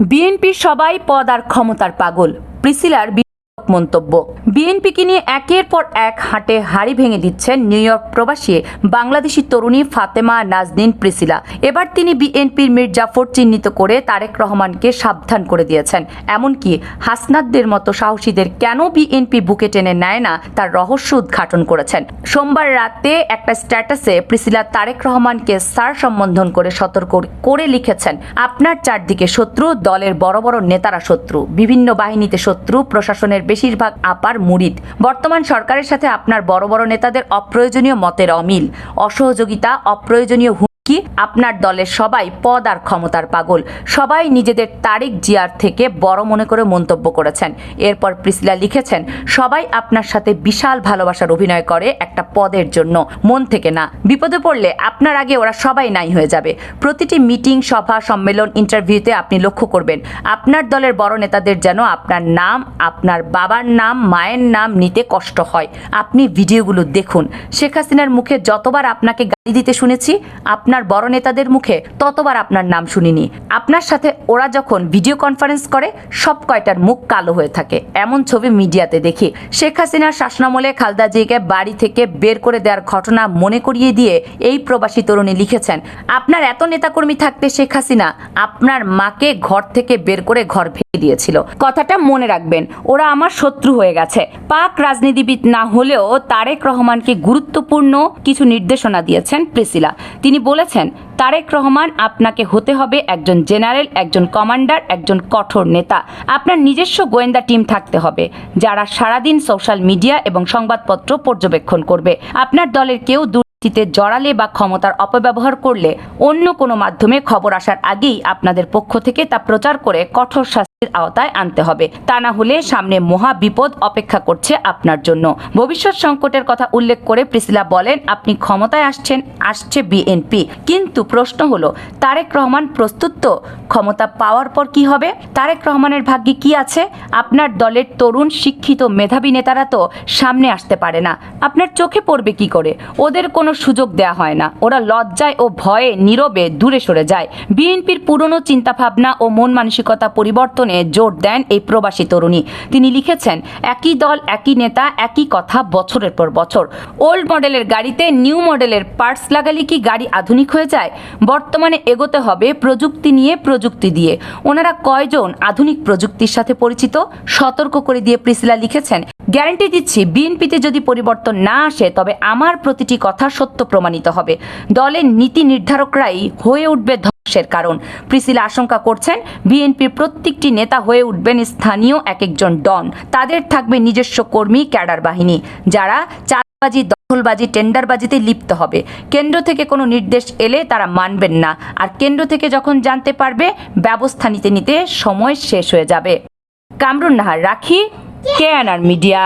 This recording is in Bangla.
বিএনপির সবাই পদ আর ক্ষমতার পাগল। প্রিসিলার মন্তব্য। বিএনপিকে নিয়ে একের পর এক হাটে হাড়ি ভেঙে দিচ্ছেন নিউ ইয়র্ক প্রবাসী বাংলাদেশি তরুণী ফাতেমা নাজনীন প্রিসিলা। এবার তিনি বিএনপির মীর জাফর চিহ্নিত করে তারেক রহমানকে সাবধান করে দিয়েছেন। এমনকি হাসনাদদের মতো সাহসীদের কেন বিএনপি বুকে টেনে নেয় না তার রহস্য উদ্ঘাটন করেছেন। সোমবার রাতে একটা স্ট্যাটাসে প্রিসিলা তারেক রহমানকে স্যার সম্বোধন করে সতর্ক করে লিখেছেন, আপনার চারদিকে শত্রু, দলের বড় বড় নেতারা শত্রু, বিভিন্ন বাহিনীতে শত্রু, প্রশাসনের বেশিরভাগ আপার মুরিদ। বর্তমান সরকারের সাথে আপনার বড় বড় নেতাদের অপ্রয়োজনীয় মতের অমিল। অসহযোগিতা, অপ্রয়োজনীয় হুমকি আপনার দলের সবাই পদ আর ক্ষমতার পাগল। সবাই নিজেদের তারিক জিয়ার থেকে বড় মনে করে মন্তব্য করেছেন। এরপর প্রিসিলা লিখেছেন, সবাই আপনার সাথে বিশাল ভালোবাসার অভিনয় করে একটা পদের জন্য। মন থেকে না। বিপদে পড়লে আপনার আগে ওরা সবাই নাই হয়ে যাবে। প্রতিটি মিটিং, সভা, সম্মেলন, ইন্টারভিউতে আপনি লক্ষ্য করবেন, আপনার দলের বড় নেতাদের যেন আপনার নাম, আপনার বাবার নাম, মায়ের নাম নিতে কষ্ট হয়। আপনি ভিডিওগুলো দেখুন। শেখ হাসিনার মুখে যতবার আপনাকে গালি দিতে শুনেছি, আপনার বড় নেতাদের মুখে ততবার আপনার নাম শুনিনি। আপনার সাথে ওরা যখন ভিডিও কনফারেন্স করে, সব কয়টার মুখ কালো হয়ে থাকে। এমন ছবি মিডিয়াতে দেখি। শেখ হাসিনার শাসনামলে খালদা জিকে বাড়ি থেকে বের করে দেওয়ার ঘটনা মনে করিয়ে দিয়ে এই প্রবাসী তরুণী লিখেছেন, আপনার এত নেতাকর্মী থাকতে শেখ হাসিনা আপনার মাকে ঘর থেকে বের করে ঘর ভেঙে দিয়েছিল। কথাটা মনে রাখবেন, ওরা আমার শত্রু হয়ে গেছে। পাক রাজনীতিবিদ না হলেও তারেক রহমানকে গুরুত্বপূর্ণ কিছু নির্দেশনা দিয়েছেন প্রেসিলা। তিনি বলেছেন তারেক রহমান আপনাকে হতে হবে একজন জেনারেল, একজন কমান্ডার, একজন কঠোর নেতা। আপনার নিজস্ব গোয়েন্দা টিম থাকতে হবে, যারা সারাদিন সোশ্যাল মিডিয়া এবং সংবাদপত্র পর্যবেক্ষণ করবে। আপনার দলের কেউ দুর্নীতিতে জড়ালে বা ক্ষমতার অপব্যবহার করলে অন্য কোনো মাধ্যমে খবর আসার আগেই আপনাদের পক্ষ থেকে তা প্রচার করে কঠোর শাস্তির আওতায় আনতে হবে। তা না হলে সামনে মহা বিপদ অপেক্ষা করছে আপনার জন্য। ভবিষ্যৎ সংকটের কথা উল্লেখ করে প্রিসিলা বলেন, আপনি ক্ষমতায় আসছেন, আসছে বিএনপি। কিন্তু প্রশ্ন হলো, তারেক রহমান প্রস্তুত তো? ক্ষমতা পাওয়ার পর কি হবে? তারেক রহমানের ভাগ্যে কি আছে? আপনার দলের তরুণ, শিক্ষিত, মেধাবী নেতারা তো সামনে আসতে পারে না। আপনার চোখে পড়বে কি করে? ওদের কোনো সুযোগ দেয়া হয় না। ওরা লজ্জায় ও ভয়ে নীরবে দূরে সরে যায়। বিএনপির পুরনো চিন্তাভাবনা ও মন মানসিকতা পরিবর্তনে জোর দেন এই প্রবাসী তরুণী। তিনি লিখেছেন, একই দল, একই নেতা, একই কথা বছরের পর বছর। ওল্ড মডেলের গাড়িতে নিউ মডেলের পার্টস লাগালে কি গাড়ি আধুনিক হয়ে যায়? বর্তমানে এগোতে হবে প্রযুক্তি নিয়ে প্রযুক্তি দিয়ে। ওনারা কয়জন আধুনিক প্রযুক্তির সাথে পরিচিত? সতর্ক করে দিয়ে প্রিসিলা লিখেছেন, গ্যারান্টি দিচ্ছি, বিএনপিতে যদি পরিবর্তন না আসে, তবে আমার প্রতিটি কথা সত্য প্রমাণিত হবে। দলের নীতি নির্ধারকরাই হয়ে উঠবে ধ্বংসের কারণ। প্রিসিলা আশঙ্কা করছেন বিএনপির প্রত্যেকটি নেতা হয়ে উঠবেন স্থানীয় এক একজন ডন। তাদের থাকবে নিজস্ব কর্মী ক্যাডার বাহিনী যারা চাঁদাবাজি দখলবাজি টেন্ডারবাজিতে লিপ্ত হবে। কেন্দ্র থেকে কোনো নির্দেশ এলে তারা মানবেন না। আর কেন্দ্র থেকে যখন জানতে পারবে ব্যবস্থা নিতে নিতে সময় শেষ হয়ে যাবে। কামরুন নাহার রাখি কেয়ানার মিডিয়া।